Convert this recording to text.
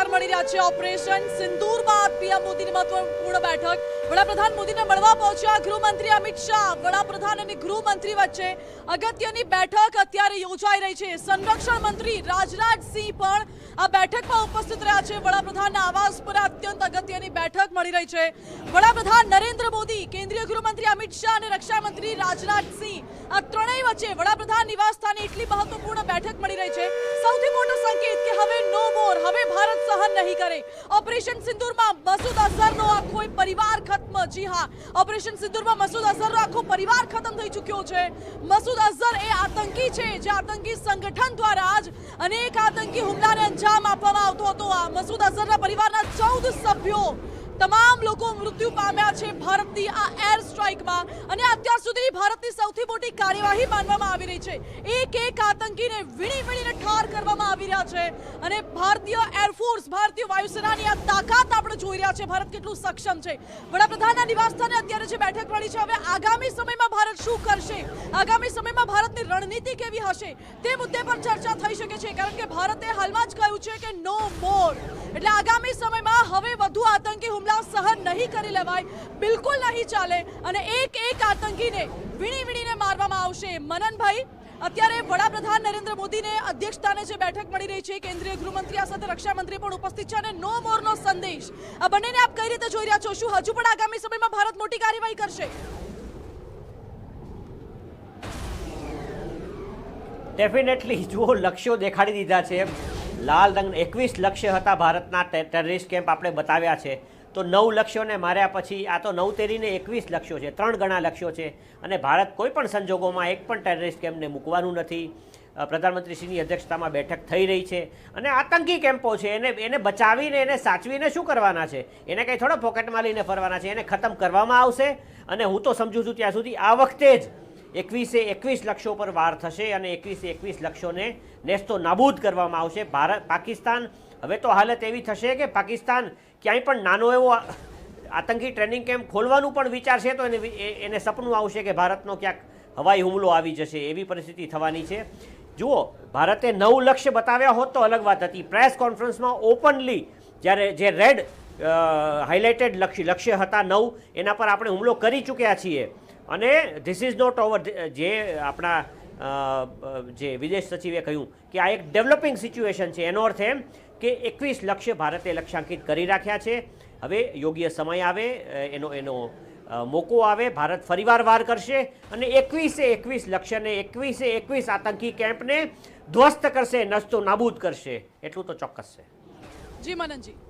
સમાચાર મળી રહ્યા છે ઓપરેશન. સિંદૂર પીએમ મોદીની મહત્વપૂર્ણ બેઠક. વડાપ્રધાન મોદીને મળવા પહોંચ્યા ગૃહમંત્રી અમિત શાહ. વડાપ્રધાન અને ગૃહમંત્રી વચ્ચે અગત્યની બેઠક અત્યારે યોજાઈ રહી છે. સંરક્ષણ મંત્રી રાજનાથસિંહ પણ આ બેઠકમાં ઉપસ્થિત રહ્યા છે. વડાપ્રધાનના આવાસ પર અત્યંત અગત્યની બેઠક મળી રહી છે. વડાપ્રધાન નરેન્દ્ર મોદી, કેન્દ્રીય ગૃહમંત્રી અમિત શાહ અને રક્ષામંત્રી રાજનાથસિંહ આ ત્રણેય વચ્ચે વડાપ્રધાન નિવાસ સ્થાને એટલી મહત્વપૂર્ણ બેઠક મળી રહી છે. સૌથી મોટો નહીં કરે. ઓપરેશન સિંદૂરમાં મસૂદ અઝહરનો આખો પરિવાર ખત્મ. જી હા, ઓપરેશન સિંદૂરમાં મસૂદ અઝહરનો આખો પરિવાર ખતમ થઈ ચૂક્યો છે. મસૂદ અઝહર એ આતંકી છે, જે આતંકી સંગઠન દ્વારા જ અનેક આતંકી હુમલાને અંજામ આપવામાં આવતો હતો. આ મસૂદ અઝહરના પરિવારના ચૌદ સભ્યો, તમામ લોકો મૃત્યુ પામ્યા છે ભારતની આ એર સ્ટ્રાઇકમાં. અને અત્યાર સુધી ભારતની સૌથી મોટી કાર્યવાહી માનવામાં આવી રહી છે. એક એક આતંકીને વીણી વીણીને ઠાર આવી રહ્યા છે અને ભારતીય એરફોર્સ, ભારતીય વાયુસેનાની આ તાકાત આપણે જોઈ રહ્યા છે. ભારત કેટલું સક્ષમ છે? વડાપ્રધાનના નિવાસસ્થાને અત્યારે જે બેઠક મળી છે, હવે આગામી સમયમાં ભારત શું કરશે? આગામી સમયમાં ભારતની રણનીતિ કેવી હશે? તે મુદ્દે પર ચર્ચા થઈ શકે છે, કારણ કે ભારતે હાલમાં જ કહ્યું છે કે નો મોર એટલે આગામી સમયમાં હવે વધુ આતંકી હુમલા સહન નહીં કરી લેવાય, બિલકુલ નહીં ચાલે અને એક એક આતંકીને વીણી વીણીને મારવામાં આવશે. મનનભાઈ, અત્યારે વડાપ્રધાન નરેન્દ્ર મોદીને અધ્યક્ષતાને જે બેઠક મળી રહી છે, કેન્દ્રીય ગૃહમંત્રી આ સાથે રક્ષામંત્રી પણ ઉપસ્થિત છે અને નો મોરનો સંદેશ. આ બંનેને આપ કઈ રીતે જોઈ રહ્યા છો? શું હજુ પણ આગામી સમયમાં ભારત મોટી કાર્યવાહી કરશે? ડેફિનેટલી જો લક્ષ્યો દેખાડી દીધા છે. લાલ રંગ, એકવીસ લક્ષ્ય હતા ભારતના ટેરરિસ્ટ કેમ્પ આપણે બતાવ્યા છે. તો નવ લક્ષ્યોને માર્યા પછી, આ તો નવ તેરીને એકવીસ લક્ષ્યો છે, ત્રણ ગણા લક્ષ્યો છે. અને ભારત કોઈ પણ સંજોગોમાં એક પણ ટેરરિસ્ટ કેમ્પને મૂકવાનું નથી. પ્રધાનમંત્રીશ્રીની અધ્યક્ષતામાં બેઠક થઈ રહી છે. અને આતંકી કેમ્પો છે, એને એને બચાવીને, એને સાચવીને શું કરવાના છે? એને કંઈ થોડો પોકેટમાં લઈને ફરવાના છે, એને ખતમ કરવામાં આવશે? અને હું તો સમજુ છું ત્યાં સુધી આ વખતે જ એકવીસે એકવીસ લક્ષ્યો પર વાર થશે અને એકવીસે એકવીસ લક્ષ્યોને નેસ્તો નાબૂદ કરવામાં આવશે. ભારત, પાકિસ્તાન, હવે તો હાલત એવી થશે કે પાકિસ્તાન ક્યાંય પણ નાનો એવો આતંકી ટ્રેનિંગ કેમ્પ ખોલવાનું પણ વિચારશે તો એને એને સપનું આવશે કે ભારતનો ક્યાંક હવાઈ હુમલો આવી જશે એવી પરિસ્થિતિ થવાની છે. જુઓ, ભારતે નવ લક્ષ્ય બતાવ્યા હોત તો અલગ વાત હતી. પ્રેસ કોન્ફરન્સમાં ઓપનલી જ્યારે જે રેડ હાઇલાઇટેડ લક્ષ્ય લક્ષ્ય હતા નવ, એના પર આપણે હુમલો કરી ચૂક્યા છીએ. અને ધીસ ઇઝ નોટ ઓવર જે આપણા જે વિદેશ સચિવે કહ્યું કે આ એક ડેવલપિંગ સિચ્યુએશન છે. એનો અર્થ એમ કે એકવીસ લક્ષ્ય ભારતે લક્ષ્યાંકિત કરી રાખ્યા છે. હવે યોગ્ય સમય આવે એનો એનો મોકો આવે, ભારત ફરીવાર વાર કરશે અને એકવીસે એકવીસ લક્ષ્યને એકવીસે એકવીસ આતંકી કેમ્પને ધ્વસ્ત કરશે, નસ્તો નાબૂદ કરશે. એટલું તો ચોક્કસ છે. જી, મનનજી.